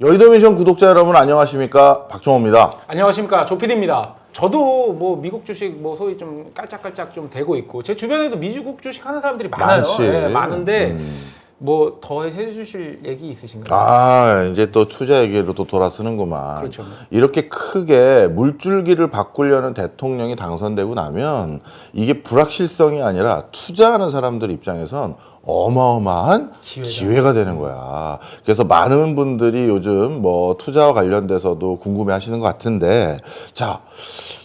여의도 미션 구독자 여러분 안녕하십니까 박정호입니다. 안녕하십니까 조피디입니다. 저도 뭐 미국 주식 뭐 소위 좀 깔짝깔짝 좀 되고 있고 제 주변에도 미국 주식 하는 사람들이 많아요. 많지. 예, 많은데 음. 뭐더 해주실 얘기 있으신가요? 아 이제 또 투자 얘기로 또 돌아서는구만. 그렇죠. 이렇게 크게 물줄기를 바꾸려는 대통령이 당선되고 나면 이게 불확실성이 아니라 투자하는 사람들 입장에선 어마어마한 기회다. 기회가 되는 거야. 그래서 많은 분들이 요즘 뭐 투자와 관련돼서도 궁금해 하시는 것 같은데 자,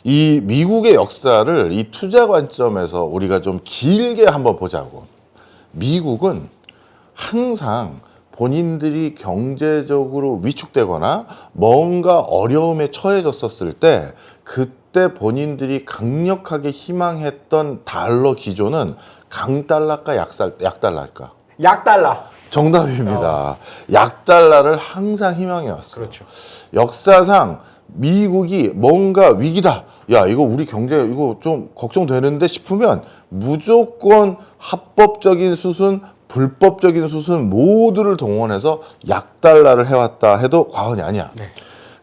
이 미국의 역사를 이 투자 관점에서 우리가 좀 길게 한번 보자고. 미국은 항상 본인들이 경제적으로 위축되거나 뭔가 어려움에 처해졌었을 때 그때 본인들이 강력하게 희망했던 달러 기조는 강달러까 약살, 약달러일까? 약달러. 정답입니다. 약달러를 항상 희망해 왔어. 그렇죠. 역사상 미국이 뭔가 위기다. 야, 이거 우리 경제 이거 좀 걱정되는데 싶으면 무조건 합법적인 수순, 불법적인 수순 모두를 동원해서 약달러를 해왔다 해도 과언이 아니야. 네.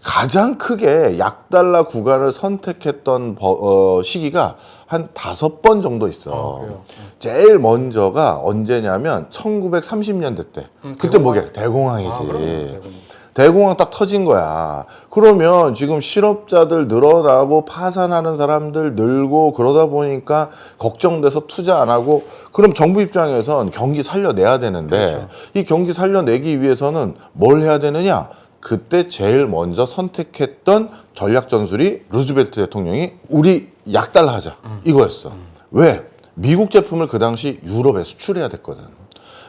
가장 크게 약달러 구간을 선택했던 버- 어, 시기가 한 다섯 번 정도 있어. 아, 그래요? 제일 먼저가 언제냐면 1930년대 때. 음, 그때 대공황. 뭐게? 대공황이지. 아. 대공황. 대공황 딱 터진 거야. 그러면 지금 실업자들 늘어나고 파산하는 사람들 늘고 그러다 보니까 걱정돼서 투자 안 하고 그럼 정부 입장에선 경기 살려내야 되는데 그렇죠. 이 경기 살려내기 위해서는 뭘 해야 되느냐? 그때 제일 먼저 선택했던 전략 전술이 루즈벨트 대통령이 우리 약달러 하자 이거였어. 왜? 미국 제품을 그 당시 유럽에 수출해야 됐거든.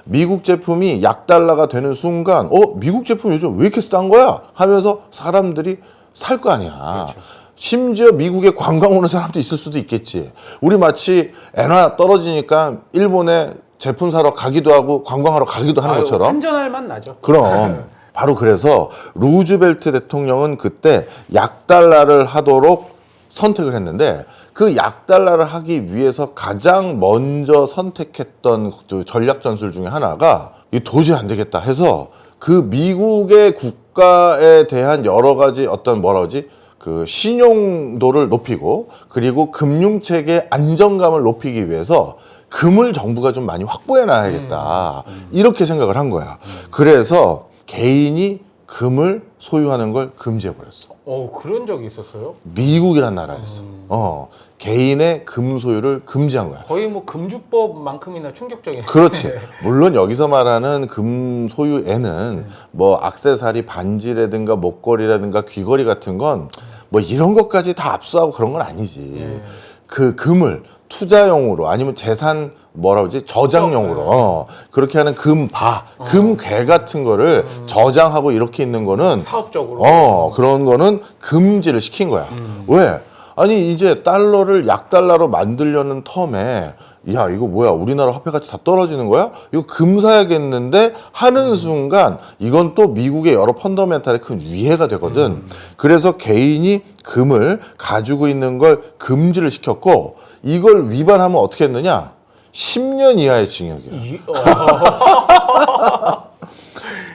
미국 제품이 약달러가 되는 순간, 어, 미국 제품 요즘 왜 이렇게 싼 거야? 하면서 사람들이 살 거 아니야. 심지어 미국에 관광 오는 사람도 있을 수도 있겠지. 우리 마치 엔화 떨어지니까 일본에 제품 사러 가기도 하고 관광하러 가기도 하는 아유, 것처럼. 한전할 맛 나죠. 그럼 바로 그래서 루즈벨트 대통령은 그때 약달러를 하도록 선택을 했는데 그 약달러를 하기 위해서 가장 먼저 선택했던 그 전략 전술 중에 하나가 이 도저히 안 되겠다 해서 그 미국의 국가에 대한 여러 가지 어떤 뭐라 그러지 그 신용도를 높이고 그리고 금융 체계 안정감을 높이기 위해서 금을 정부가 좀 많이 확보해 놔야겠다. 이렇게 생각을 한 거야. 그래서 개인이 금을 소유하는 걸 금지해 버렸어. 어 그런 적이 있었어요? 미국이란 나라에서. 어. 개인의 금 소유를 금지한 거야. 거의 뭐 금주법만큼이나 충격적인. 그렇지. 물론 여기서 말하는 금 소유에는 뭐 악세사리 반지라든가 목걸이라든가 귀걸이 같은 건 뭐 이런 것까지 다 압수하고 그런 건 아니지. 그 금을 투자용으로 아니면 재산 뭐라 그러지 저장용으로 어, 그렇게 하는 금바, 금괴 같은 거를 저장하고 이렇게 있는 거는 사업적으로. 어 그런 거는 금지를 시킨 거야. 왜? 아니 이제 달러를 약달러로 만들려는 텀에 야 이거 뭐야 우리나라 화폐 가치 다 떨어지는 거야? 이거 금 사야겠는데 하는 순간 이건 또 미국의 여러 펀더멘탈에 큰 위해가 되거든. 그래서 개인이 금을 가지고 있는 걸 금지를 시켰고 이걸 위반하면 어떻게 했느냐? 10년 이하의 징역이야. 이, 어,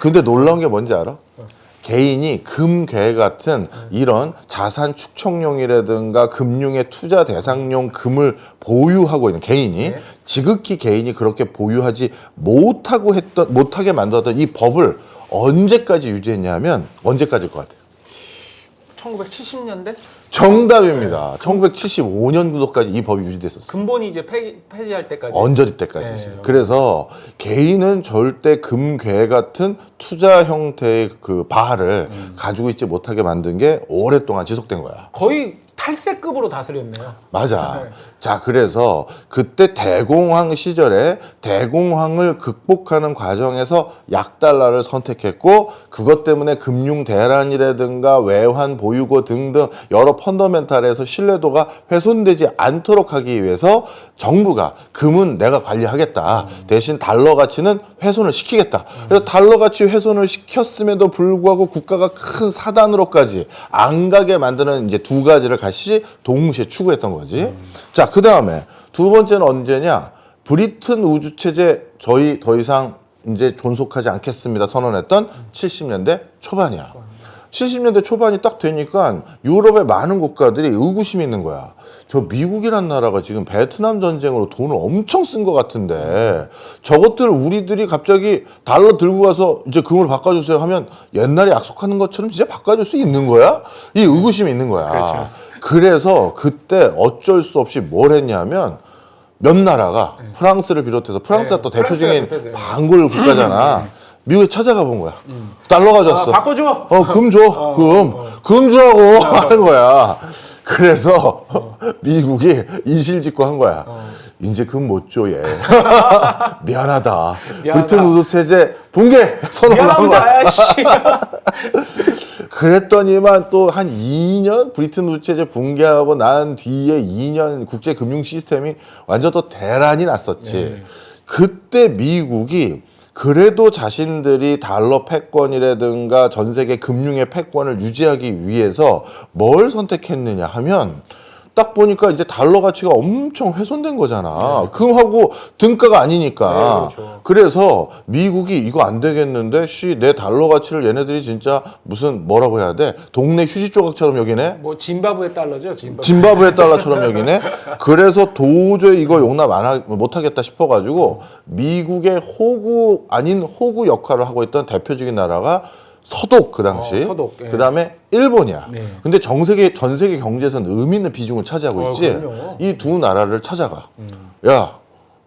근데 놀라운 게 뭔지 알아? 개인이 금괴 같은 이런 자산 축적용이라든가 금융의 투자 대상용 금을 보유하고 있는 개인이 네. 지극히 개인이 그렇게 보유하지 못하고 했던 못하게 만들었던 이 법을 언제까지 유지했냐면 언제까지일 것 같아요? 1970년대 정답입니다. 1975년도까지 이 법이 유지됐었어요. 근본이 이제 폐, 폐지할 때까지. 언저리 때까지. 네, 그래서 개인은 절대 금괴 같은 투자 형태의 그 바를 음. 가지고 있지 못하게 만든 게 오랫동안 지속된 거야. 거의 탈세급으로 다스렸네요. 맞아. 네. 자, 그래서 그때 대공황 시절에 대공황을 극복하는 과정에서 약달러를 선택했고 그것 때문에 금융 대란이라든가 외환 보유고 등등 여러 펀더멘탈에서 신뢰도가 훼손되지 않도록 하기 위해서 정부가 금은 내가 관리하겠다. 대신 달러 가치는 훼손을 시키겠다. 그래서 달러 가치 훼손을 시켰음에도 불구하고 국가가 큰 사단으로까지 안 가게 만드는 이제 두 가지를 같이 동시에 추구했던 거지. 자, 그 다음에 두 번째는 언제냐? 브리튼 우주 체제 저희 더 이상 이제 존속하지 않겠습니다 선언했던 70년대 초반이야. 70년대 초반이 딱 되니까 유럽의 많은 국가들이 의구심이 있는 거야. 저 미국이란 나라가 지금 베트남 전쟁으로 돈을 엄청 쓴 것 같은데 저것들 우리들이 갑자기 달러 들고 가서 이제 금으로 바꿔주세요 하면 옛날에 약속하는 것처럼 진짜 바꿔줄 수 있는 거야? 이 의구심이 있는 거야. 그렇죠. 그래서 그때 어쩔 수 없이 뭘 했냐면 몇 나라가 프랑스를 비롯해서 프랑스가 네, 또 대표적인 프랑스가 대표죠. 반골 국가잖아. 미국에 찾아가 본 거야. 달러 아, 가졌어. 바꿔줘. 어, 금 줘. 금. 금 주라고 하는 거야. 그래서 미국이 이실직고 한 거야. 이제 금 못 줘, 얘. 미안하다. 미안하다. 브리튼 우드 체제 붕괴 선언을 한 거야. 미안합니다. 씨. 그랬더니만 또 한 2년 브리튼 우드 체제 붕괴하고 난 뒤에 2년 국제 금융 시스템이 완전 또 대란이 났었지. 네. 그때 미국이 그래도 자신들이 달러 패권이라든가 전 세계 금융의 패권을 유지하기 위해서 뭘 선택했느냐 하면 딱 보니까 이제 달러 가치가 엄청 훼손된 거잖아. 금하고 등가가 아니니까. 네, 그렇죠. 그래서 미국이 이거 안 되겠는데 씨 내 달러 가치를 얘네들이 진짜 무슨 뭐라고 해야 돼? 동네 휴지 조각처럼 여기네. 뭐 짐바브웨 달러죠, 짐바브웨. 짐바브웨 달러처럼 여기네. 그래서 도저히 이거 용납 안 하, 못하겠다 싶어 가지고 미국의 호구 아닌 호구 역할을 하고 있던 대표적인 나라가 서독 그 당시. 어, 서독, 예. 그 다음에 일본이야. 네. 근데 전 세계 전 세계 경제에서는 의미 있는 비중을 차지하고 어, 있지. 그럼요. 음. 이두 나라를 찾아가. 야,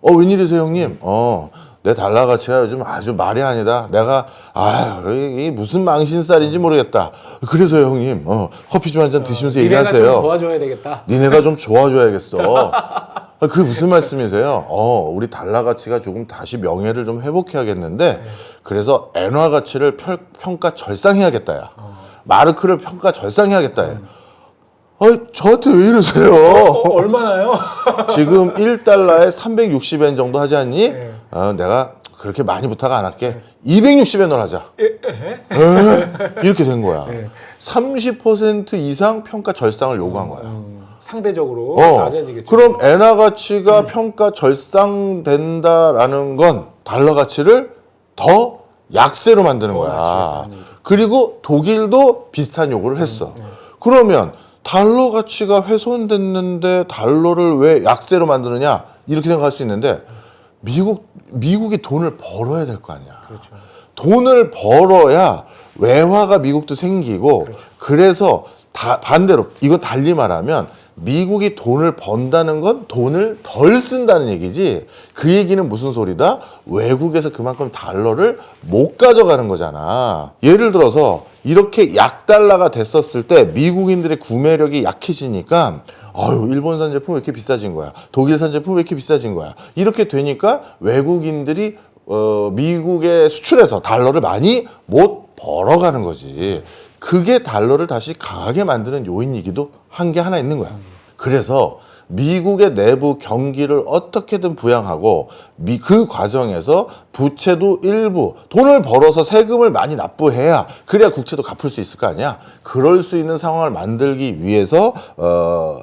어 웬일이세요 형님? 어. 내 달러 가치가 요즘 아주 말이 아니다. 내가 아 이게 무슨 망신살인지 모르겠다. 그래서 형님, 어, 커피 좀 한 잔 드시면서 니네가 좀 얘기하세요. 도와줘야 되겠다. 니네가 좀 좋아줘야겠어. 아, 그게 무슨 말씀이세요? 어, 우리 달러 가치가 조금 다시 명예를 좀 회복해야겠는데, 그래서 엔화 가치를 평, 평가 절상해야겠다, 야. 마르크를 평가 절상해야겠다, 야. 어, 저한테 왜 이러세요? 어, 얼마나요? 지금 1달러에 360엔 정도 하지 않니? 네. 어, 내가 그렇게 많이 부탁 안 할게. 260엔으로 하자. 에, 에? 에? 이렇게 된 거야. 네. 30% 이상 평가 절상을 요구한 거야. 음, 상대적으로 어, 낮아지겠죠. 그럼 엔화 가치가 평가 절상된다라는 건 달러 가치를 더 약세로 만드는 더 거야. 그리고 독일도 비슷한 요구를 했어. 그러면 달러 가치가 훼손됐는데 달러를 왜 약세로 만드느냐 이렇게 생각할 수 있는데 미국 미국이 돈을 벌어야 될 거 아니야. 그렇죠. 돈을 벌어야 외화가 미국도 생기고 그래서 다 반대로 이건 달리 말하면 미국이 돈을 번다는 건 돈을 덜 쓴다는 얘기지 그 얘기는 무슨 소리다 외국에서 그만큼 달러를 못 가져가는 거잖아 예를 들어서 이렇게 약달러가 됐었을 때 미국인들의 구매력이 약해지니까 아유 일본산 제품 왜 이렇게 비싸진 거야 독일산 제품 왜 이렇게 비싸진 거야 이렇게 되니까 외국인들이 어, 미국에 수출해서 달러를 많이 못 벌어가는 거지. 그게 달러를 다시 강하게 만드는 요인이기도 한 게 하나 있는 거야. 그래서 미국의 내부 경기를 어떻게든 부양하고 미, 그 과정에서 부채도 일부 돈을 벌어서 세금을 많이 납부해야 그래야 국채도 갚을 수 있을 거 아니야. 그럴 수 있는 상황을 만들기 위해서 어,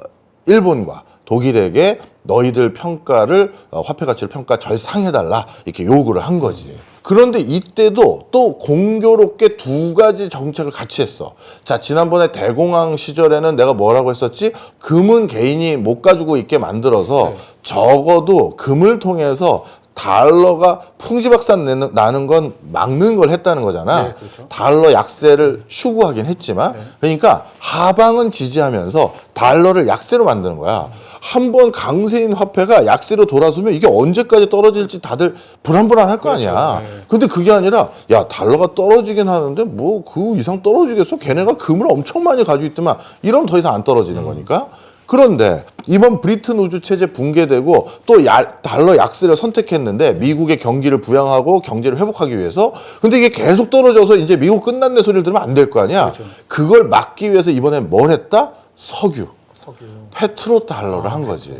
일본과 독일에게 너희들 평가를 어, 화폐 가치를 평가 절상해 달라 이렇게 요구를 한 거지. 그런데 이때도 또 공교롭게 두 가지 정책을 같이 했어. 자, 지난번에 대공황 시절에는 내가 뭐라고 했었지? 금은 개인이 못 가지고 있게 만들어서 적어도 금을 통해서 달러가 풍지박산 내는- 나는 건 막는 걸 했다는 거잖아. 네, 그렇죠. 달러 약세를 추구하긴 했지만 그러니까 하방은 지지하면서 달러를 약세로 만드는 거야. 한번 강세인 화폐가 약세로 돌아서면 이게 언제까지 떨어질지 다들 불안불안할 거 아니야. 그렇죠. 네. 근데 그게 아니라 야 달러가 떨어지긴 하는데 뭐 그 이상 떨어지겠어? 걔네가 금을 엄청 많이 가지고 있더만 이러면 더 이상 안 떨어지는 거니까. 그런데 이번 브리튼 우주 체제 붕괴되고 또 야- 달러 약세를 선택했는데 미국의 경기를 부양하고 경제를 회복하기 위해서 근데 이게 계속 떨어져서 이제 미국 끝났네 소리를 들으면 안 될 거 아니야. 그걸 막기 위해서 이번에 뭘 했다? 석유, 석유. 페트로 달러를 한 거지.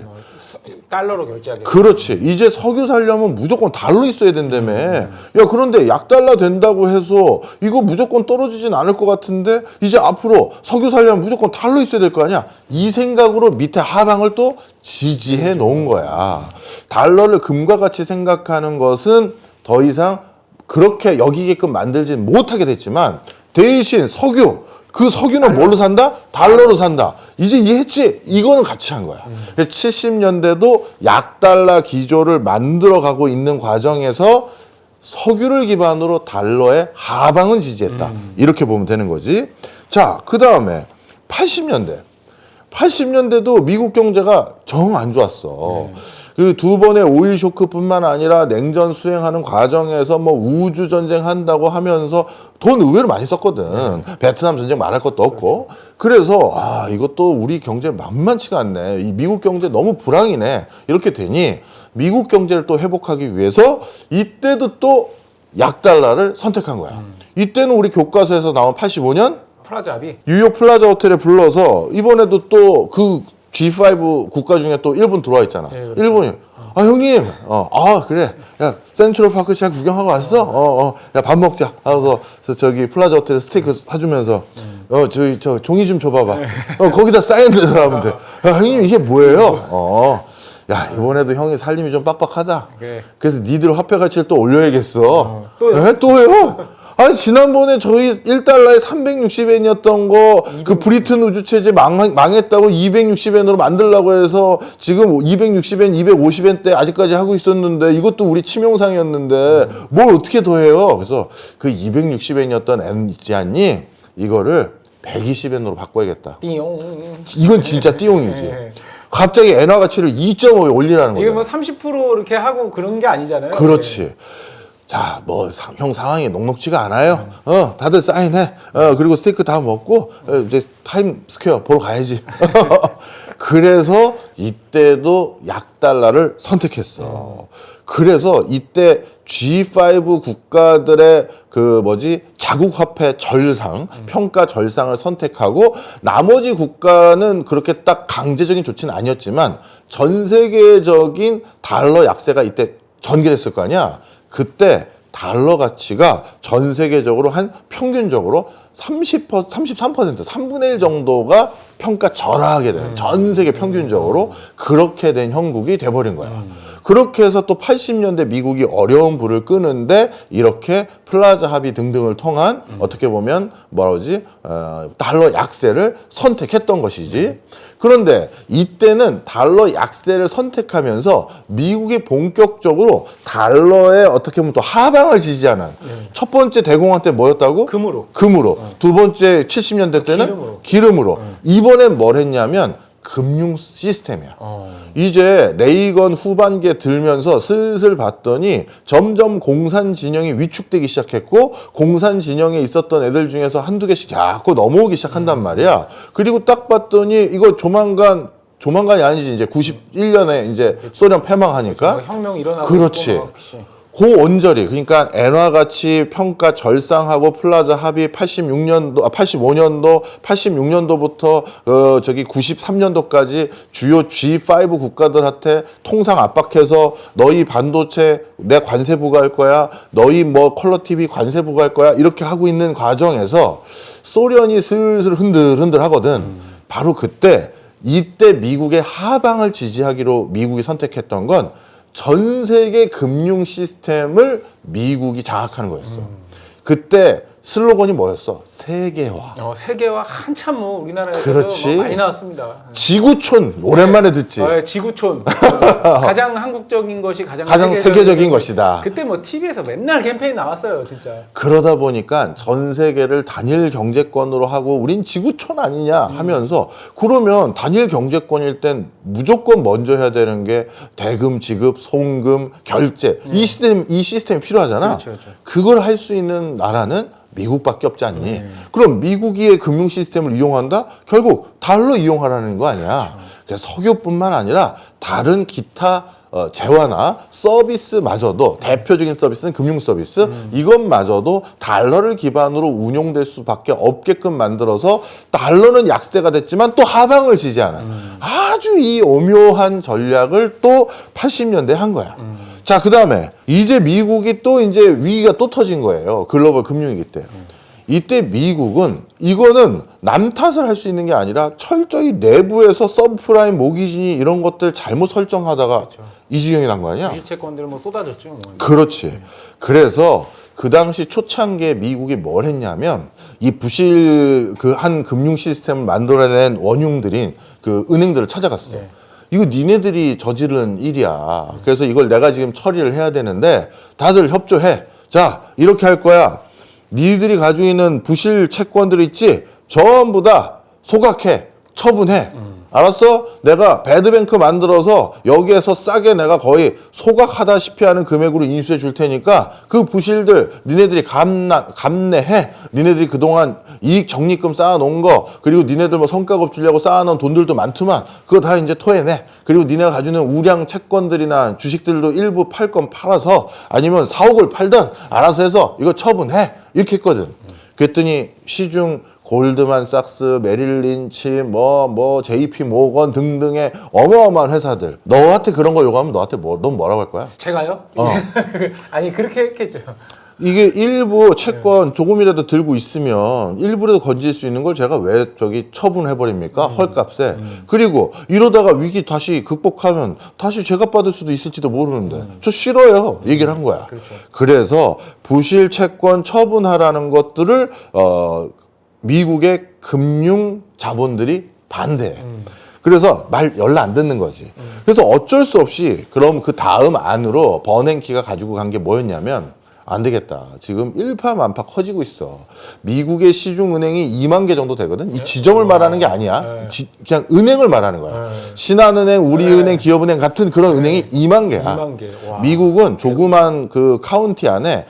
어, 달러로 결제하게. 그렇지. 이제 석유 살려면 무조건 달러 있어야 된다며. 야, 그런데 약달러 된다고 해서 이거 무조건 떨어지진 않을 것 같은데 이제 앞으로 석유 살려면 무조건 달러 있어야 될 거 아니야. 이 생각으로 밑에 하방을 또 지지해 놓은 거야. 달러를 금과 같이 생각하는 것은 더 이상 그렇게 여기게끔 만들진 못하게 됐지만 대신 석유 그 석유는 뭘로 산다? 달러로 산다. 이제 이해했지? 이거는 같이 한 거야. 70년대도 약달러 기조를 만들어가고 있는 과정에서 석유를 기반으로 달러의 하방은 지지했다. 이렇게 보면 되는 거지. 자, 그 다음에 80년대. 80년대도 미국 경제가 정 안 좋았어. 그 두 번의 오일 쇼크뿐만 아니라 냉전 수행하는 과정에서 뭐 우주 전쟁 한다고 하면서 돈 의외로 많이 썼거든. 베트남 전쟁 말할 것도 없고. 그래서 아 이것도 우리 경제 만만치가 않네. 이 미국 경제 너무 불황이네. 이렇게 되니 미국 경제를 또 회복하기 위해서 이때도 또 약달러를 선택한 거야. 이때는 우리 교과서에서 나온 85년 프라자 합의. 뉴욕 플라자 호텔에 불러서 이번에도 또 그 G5 국가 중에 또 일본 들어와 있잖아. 예, 그렇죠. 일본이 아 형님, 어, 아 그래, 야 센트럴 파크 잘 구경하고 왔어? 어, 어, 야 밥 먹자. 하고 그래서 저기 플라자 호텔에 스테이크 사주면서 어 저기 저 종이 좀 줘봐봐. 어 거기다 사인을 하면 돼. 야, 형님 이게 뭐예요? 어. 야 이번에도 형이 살림이 좀 빡빡하다. 그래. 그래서 니들 화폐 가치를 또 올려야겠어. 또요? 에? 또요? 아니 지난번에 저희 1달러에 360엔이었던 거 그 브리튼 우주 체제 망, 망했다고 260엔으로 만들라고 해서 지금 260엔, 250엔 때 아직까지 하고 있었는데 이것도 우리 치명상이었는데 뭘 어떻게 더 해요? 그래서 그 260엔이었던 엔 있지 않니? 이거를 120엔으로 바꿔야겠다. 띵용. 이건 진짜 띠용이지. 네. 갑자기 엔화 가치를 2.5에 올리라는 거야. 이게 뭐30% 이렇게 하고 그런 게 아니잖아요. 그렇지. 자, 뭐형 상황이 녹록지가 않아요. 어, 다들 사인해. 어, 그리고 스테이크 다 먹고 어, 이제 타임 스퀘어 보러 가야지. 그래서 이때도 약달러를 선택했어. 그래서 이때 G5 국가들의 그 뭐지 자국 화폐 절상, 평가 절상을 선택하고 나머지 국가는 그렇게 딱 강제적인 조치는 아니었지만 전 세계적인 달러 약세가 이때 전개됐을 거 아니야. 그때 달러 가치가 전 세계적으로 한 평균적으로 30%, 33%, 3분의 1 정도가 평가 절하하게 되는 전 세계 평균적으로 그렇게 된 형국이 돼버린 거야. 그렇게 해서 또 80년대 미국이 어려운 불을 끄는데 이렇게 플라자 합의 등등을 통한 어떻게 보면 뭐라지? 어, 달러 약세를 선택했던 것이지. 그런데 이때는 달러 약세를 선택하면서 미국이 본격적으로 달러에 어떻게 보면 또 하방을 지지하는 첫 번째 대공황 때 뭐였다고? 금으로. 금으로. 두 번째 70년대 때는 기름으로. 기름으로. 이번엔 뭘 했냐면 금융 시스템이야. 어. 이제 레이건 후반기에 들면서 슬슬 봤더니 점점 공산 진영이 위축되기 시작했고 공산 진영에 있었던 애들 중에서 한두 개씩 자꾸 넘어오기 시작한단 말이야. 그리고 딱 봤더니 이거 조만간 조만간이 아니지 이제 91년에 이제 소련 패망하니까 뭐 혁명 일어나고 그렇지. 있고 언저리 그러니까 엔화 가치 평가 절상하고 플라자 합의 86년도 아 85년도 86년도부터 어 저기 93년도까지 주요 G5 국가들한테 통상 압박해서 너희 반도체 내 관세 부과할 거야. 너희 뭐 컬러 TV 관세 부과할 거야. 이렇게 하고 있는 과정에서 소련이 슬슬 흔들흔들 하거든. 바로 그때 이때 미국의 하방을 지지하기로 미국이 선택했던 건 전 세계 금융 시스템을 미국이 장악하는 거였어. 그때 슬로건이 뭐였어? 세계화. 어, 세계와 한참 뭐 우리나라에서 그렇지. 뭐 많이 나왔습니다. 지구촌 오랜만에 듣지. 어, 지구촌 가장 한국적인 것이 가장, 가장 세계적인 것이다. 그때 뭐 TV에서 맨날 캠페인 나왔어요, 진짜. 그러다 보니까 전 세계를 단일 경제권으로 하고 우린 지구촌 아니냐 하면서 그러면 단일 경제권일 땐 무조건 먼저 해야 되는 게 대금 지급, 송금, 결제 이 시스템 이 시스템이 필요하잖아. 그렇죠, 그렇죠. 그걸 할 수 있는 나라는 미국밖에 없지 않니? 그럼 미국의 금융 시스템을 이용한다? 결국 달러 이용하라는 거 아니야. 그래서 석유뿐만 아니라 다른 기타 어, 재화나 서비스마저도 대표적인 서비스는 금융 서비스 이것마저도 달러를 기반으로 운용될 수밖에 없게끔 만들어서 달러는 약세가 됐지만 또 하방을 지지하는 아주 이 오묘한 전략을 또 80년대 한 거야. 자, 그 다음에 이제 미국이 또 이제 위기가 또 터진 거예요. 글로벌 금융위기 때. 이때 미국은 이거는 남 탓을 할 수 있는 게 아니라 철저히 내부에서 서브프라임 모기지니 이런 것들 잘못 설정하다가 이 지경이 난 거 아니야? 주식채권들 뭐 쏟아졌죠, 뭐. 그렇지. 그래서 그 당시 초창기에 미국이 뭘 했냐면 이 부실 그 한 금융 시스템을 만들어낸 원흉들인 그 은행들을 찾아갔어. 네. 이거 니네들이 저지른 일이야. 그래서 이걸 내가 지금 처리를 해야 되는데 다들 협조해. 자, 이렇게 할 거야. 니들이 가지고 있는 부실 채권들 있지? 전부 다 소각해. 처분해. 알았어? 내가 배드뱅크 만들어서 여기에서 싸게 내가 거의 소각하다시피 하는 금액으로 인수해 줄 테니까 그 부실들 니네들이 감나, 감내해. 니네들이 그동안 이익 적립금 쌓아놓은 거 그리고 니네들 뭐 성과급 주려고 쌓아놓은 돈들도 많지만 그거 다 이제 토해내. 그리고 니네가 가지고 있는 우량 채권들이나 주식들도 일부 팔 건 팔아서 아니면 사옥을 팔든 알아서 해서 이거 처분해. 이렇게 했거든. 그랬더니 시중 골드만삭스, 메릴린치, 뭐, 뭐, JP 모건 등등의 어마어마한 회사들. 너한테 그런 거 요구하면 너한테 뭐, 넌 뭐라고 할 거야? 제가요? 어. 아니 그렇게 했겠죠. 이게 일부 채권 조금이라도 들고 있으면 일부라도 건질 수 있는 걸 제가 왜 저기 처분해 버립니까? 헐값에. 그리고 이러다가 위기 다시 극복하면 다시 제가 받을 수도 있을지도 모르는데 저 싫어요. 얘기를 한 거야. 그렇죠. 그래서 부실 채권 처분하라는 것들을 어 미국의 금융 자본들이 반대해. 그래서 말 연락 안 듣는 거지. 그래서 어쩔 수 없이 그럼 그 다음 안으로 버냉키가 가지고 간 게 뭐였냐면 안 되겠다. 지금 일파만파 커지고 있어. 미국의 시중은행이 2만 개 정도 되거든. 이 지점을 말하는 게 아니야. 네. 지- 그냥 은행을 말하는 거야. 네. 신한은행, 우리은행, 기업은행 같은 그런 은행이 2만 개야. 2만 개. 와. 미국은 조그만 그 카운티 안에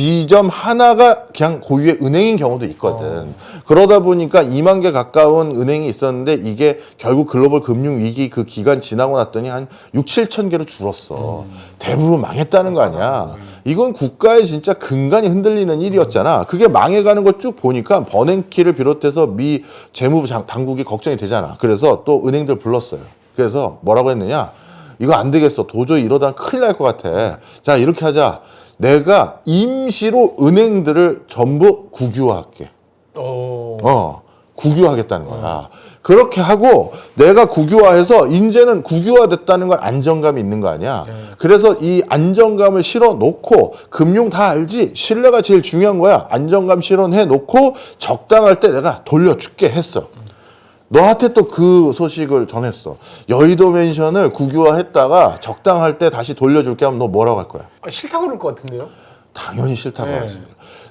지점 하나가 그냥 고유의 은행인 경우도 있거든. 그러다 보니까 2만 개 가까운 은행이 있었는데 이게 결국 글로벌 금융 위기 그 기간 지나고 났더니 한 6, 7천 개로 줄었어. 대부분 망했다는 거 아니야. 이건 국가의 진짜 근간이 흔들리는 일이었잖아. 그게 망해가는 거 쭉 보니까 버냉키를 비롯해서 미 재무부 장- 당국이 걱정이 되잖아. 그래서 또 은행들 불렀어요. 그래서 뭐라고 했느냐? 이거 안 되겠어. 도저히 이러다가 큰일 날 것 같아. 자, 이렇게 하자. 내가 임시로 은행들을 전부 국유화할게. 오. 어, 국유화하겠다는 거야. 그렇게 하고 내가 국유화해서 이제는 국유화됐다는 건 안정감이 있는 거 아니야. 네. 그래서 이 안정감을 실어 놓고 금융 다 알지? 신뢰가 제일 중요한 거야. 안정감 실현해 놓고 적당할 때 내가 돌려줄게 했어. 너한테 또 그 소식을 전했어. 여의도 맨션을 국유화했다가 적당할 때 다시 돌려줄게 하면 너 뭐라고 할 거야? 아, 싫다고 그럴 것 같은데요? 당연히 싫다고 네. 하지.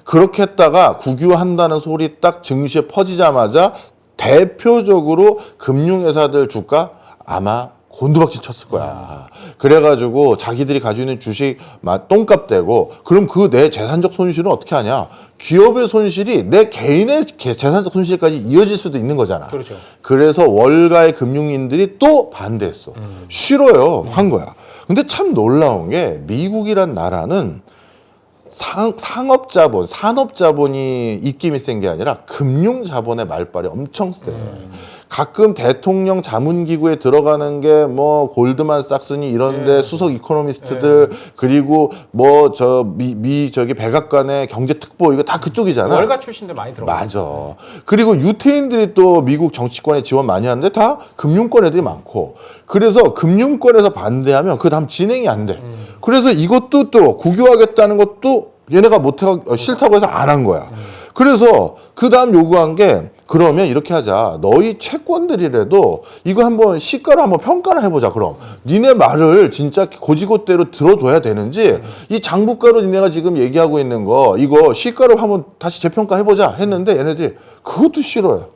그렇게 했다가 국유한다는 소리 딱 증시에 퍼지자마자 대표적으로 금융회사들 주가 아마 곤두박질 쳤을 거야. 그래가지고 자기들이 가지고 있는 주식 막 똥값 되고 그럼 그 내 재산적 손실은 어떻게 하냐? 기업의 손실이 내 개인의 개- 재산적 손실까지 이어질 수도 있는 거잖아. 그렇죠. 그래서 월가의 금융인들이 또 반대했어. 싫어요. 한 거야. 근데 참 놀라운 게 미국이란 나라는 상, 상업 자본, 산업 자본이 입김이 센 게 아니라 금융 자본의 말발이 엄청 세. 가끔 대통령 자문기구에 들어가는 게 뭐 골드만삭스니 이런데 네. 수석 이코노미스트들 그리고 뭐 저 미 미 저기 백악관의 경제특보 이거 다 그쪽이잖아. 월가 출신들 많이 들어가. 맞아. 그리고 유태인들이 또 미국 정치권에 지원 많이 하는데 다 금융권 애들이 많고. 그래서 금융권에서 반대하면 그 다음 진행이 안 돼. 그래서 이것도 또 국유하겠다는 것도 얘네가 못해 어, 싫다고 해서 안 한 거야. 그래서 그 다음 요구한 게 그러면 이렇게 하자. 너희 채권들이라도 이거 한번 시가를 한번 평가를 해보자. 그럼 니네 말을 진짜 고지고대로 들어줘야 되는지 이 장부가로 니네가 지금 얘기하고 있는 거 이거 시가로 한번 다시 재평가해보자 했는데 얘네들이 그것도 싫어요.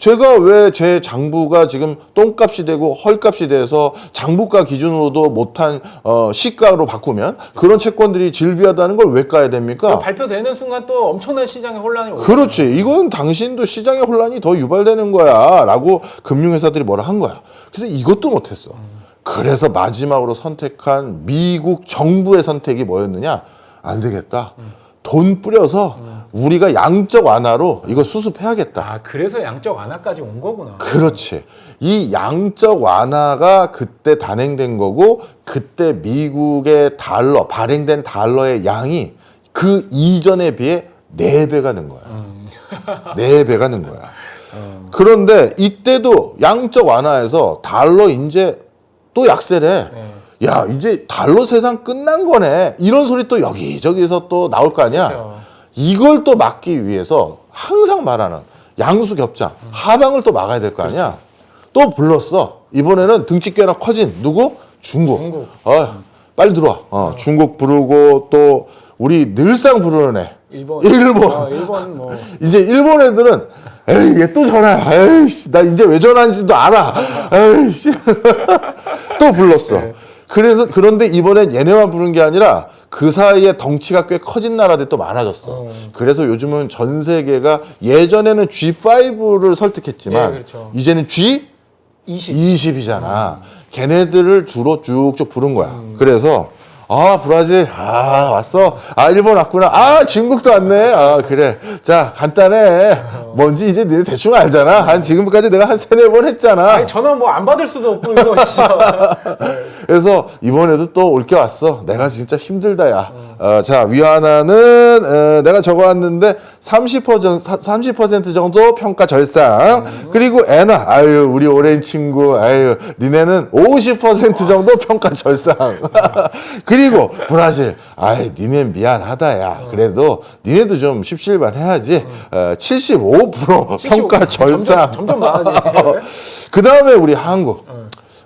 제가 왜 제 장부가 지금 똥값이 되고 헐값이 돼서 장부가 기준으로도 못한 어, 시가로 바꾸면 그런 채권들이 질비하다는 걸 왜 까야 됩니까? 발표되는 순간 또 엄청난 시장의 혼란이 오고. 그렇지. 이건 당신도 시장의 혼란이 더 유발되는 거야. 라고 금융회사들이 뭐라 한 거야. 그래서 이것도 못했어. 그래서 마지막으로 선택한 미국 정부의 선택이 뭐였느냐? 안 되겠다. 돈 뿌려서 우리가 양적 완화로 이거 수습해야겠다. 아 그래서 양적 완화까지 온 거구나. 그렇지. 이 양적 완화가 그때 단행된 거고 그때 미국의 달러 발행된 달러의 양이 그 이전에 비해 네 배가 는 거야. 네 배가 는 거야. 그런데 이때도 양적 완화에서 달러 이제 또 약세래. 네. 야 이제 달러 세상 끝난 거네. 이런 소리 또 여기저기서 또 나올 거 아니야? 그렇죠. 이걸 또 막기 위해서 항상 말하는 양수 겹장 하방을 또 막아야 될 거 아니야? 또 불렀어. 이번에는 등치 꽤나 커진 누구? 중국, 중국. 어, 빨리 들어와. 어, 중국 부르고 또 우리 늘상 부르는 애. 일본. 일본. 어, 일본 뭐. 이제 일본 애들은 에이 얘 또 전화 에이씨 나 이제 왜 전화한지도 알아. 에이씨. 또 불렀어. 네. 그래서 그런데 이번엔 얘네만 부른 게 아니라 그 사이에 덩치가 꽤 커진 나라들이 또 많아졌어 어. 그래서 요즘은 전 세계가 예전에는 G5를 설득했지만 예, 그렇죠. 이제는 G 20. 20이잖아. 걔네들을 주로 쭉쭉 부른 거야. 음. 그래서 아 브라질. 아 왔어. 아 일본 왔구나. 아 중국도 왔네. 아 그래. 자 간단해. 뭔지 이제 니네 대충 알잖아. 한 지금까지 내가 한 세네 번 했잖아. 아니 전화 뭐 안 받을 수도 없고 이거 진짜. 그래서 이번에도 또 올 게 왔어. 내가 진짜 힘들다 야. 어, 자 위안화는 어, 내가 적어왔는데 30% 정도, 30% 정도 평가 절상. 그리고 엔화 아유 우리 오랜 친구 아유 니네는 50% 정도 평가 절상. 그리고 브라질 아이 니네 미안하다 야. 그래도 니네도 좀 십실반 해야지. 어, 75% 평가 절상 점점, 점점 많아지네. 그 다음에 우리 한국.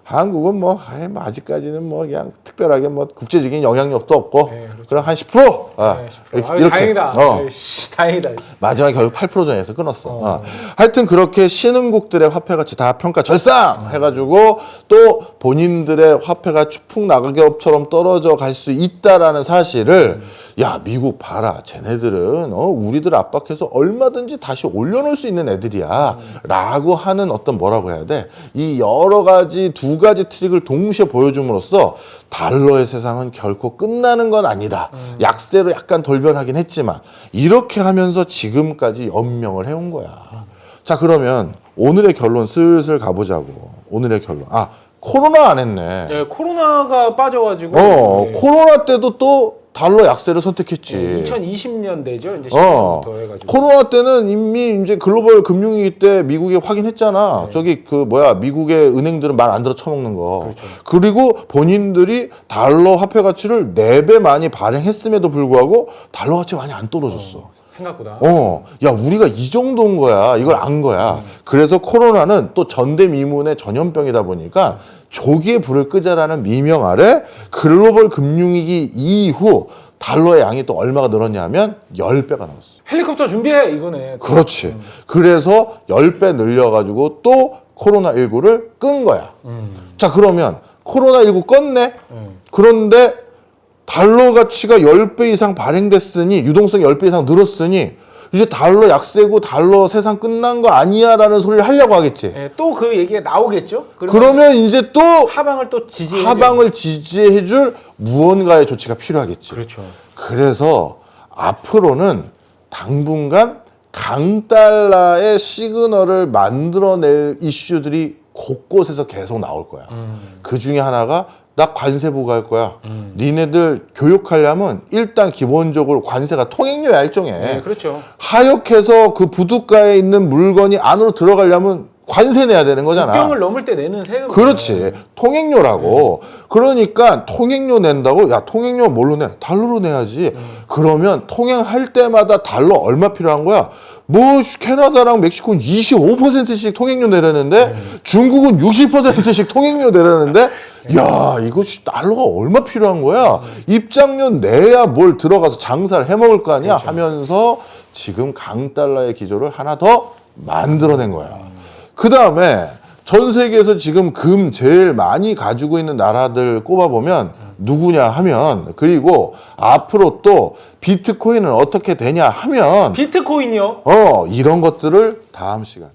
한국은 뭐, 아이, 뭐 아직까지는 뭐 그냥 특별하게 뭐 국제적인 영향력도 없고 네, 그럼 한 10%. 아, 네, 10%. 아유, 다행이다. 어. 씨, 다행이다. 마지막에 결국 8% 전에서 끊었어. 어. 하여튼 그렇게 신흥국들의 화폐 가치 다 평가 절상 해가지고 또 본인들의 화폐가 추풍 나가기업처럼 떨어져 갈 수 있다라는 사실을 야 미국 봐라 쟤네들은 어 우리들 압박해서 얼마든지 다시 올려놓을 수 있는 애들이야라고 하는 어떤 뭐라고 해야 돼 이 여러 가지 두 가지 트릭을 동시에 보여줌으로써 달러의 세상은 결코 끝나는 건 아니다. 약세로 약간 돌변하긴 했지만 이렇게 하면서 지금까지 연명을 해온 거야. 자 그러면 오늘의 결론 슬슬 가보자고. 오늘의 결론. 아 코로나 안 했네. 네, 코로나가 빠져가지고. 어 네. 코로나 때도 또 달러 약세를 선택했지. 네, 2020년대죠. 이제 어, 10년부터 해가지고. 코로나 때는 이미 이제 글로벌 금융위기 때 미국이 확인했잖아. 저기 그 뭐야 미국의 은행들은 말 안 들어 처먹는 거. 그리고 본인들이 달러 화폐 가치를 네 배 많이 발행했음에도 불구하고 달러 가치 가 많이 안 떨어졌어. 생각보다. 어, 야, 우리가 이 정도인 거야. 이걸 안 거야. 그래서 코로나는 또 전대미문의 전염병이다 보니까 조기에 불을 끄자라는 미명 아래 글로벌 금융위기 이후 달러의 양이 또 얼마가 늘었냐면 10배가 넘었어. 헬리콥터 준비해 이거네. 그렇지. 그래서 10배 늘려가지고 또 코로나19를 끈 거야. 자, 그러면 코로나19 껐네? 음. 그런데 달러 가치가 10배 이상 발행됐으니 유동성이 10배 이상 늘었으니 이제 달러 약세고 달러 세상 끝난 거 아니야 라는 소리를 하려고 하겠지. 네, 또그 얘기가 나오겠죠. 그러면 그러면 이제 또 하방을 또 지지해. 하방을 지지해 줄 무언가의 조치가 필요하겠지. 그렇죠. 그래서 앞으로는 당분간 강달러의 시그널을 만들어낼 이슈들이 곳곳에서 계속 나올 거야. 음. 그 중에 하나가 나 관세 부과할 거야. 니네들 교육하려면 일단 기본적으로 관세가 통행료야 일종의. 네, 그렇죠. 하역해서 그 부둣가에 있는 물건이 안으로 들어가려면 관세 내야 되는 거잖아. 국경을 넘을 때 내는 세금. 그렇지. 통행료라고. 그러니까 통행료 낸다고? 야, 통행료 뭘로 내? 달러로 내야지. 그러면 통행할 때마다 달러 얼마 필요한 거야? 뭐 캐나다랑 멕시코는 25%씩 통행료 내려는데 중국은 60%씩 통행료 내려는데 야, 이거 씨, 달러가 얼마 필요한 거야? 입장료 내야 뭘 들어가서 장사를 해 먹을 거 아니야? 하면서 지금 강달러의 기조를 하나 더 만들어낸 거야. 그 다음에 전 세계에서 지금 금 제일 많이 가지고 있는 나라들 꼽아보면 누구냐 하면 그리고 앞으로 또 비트코인은 어떻게 되냐 하면 비트코인이요. 어 이런 것들을 다음 시간에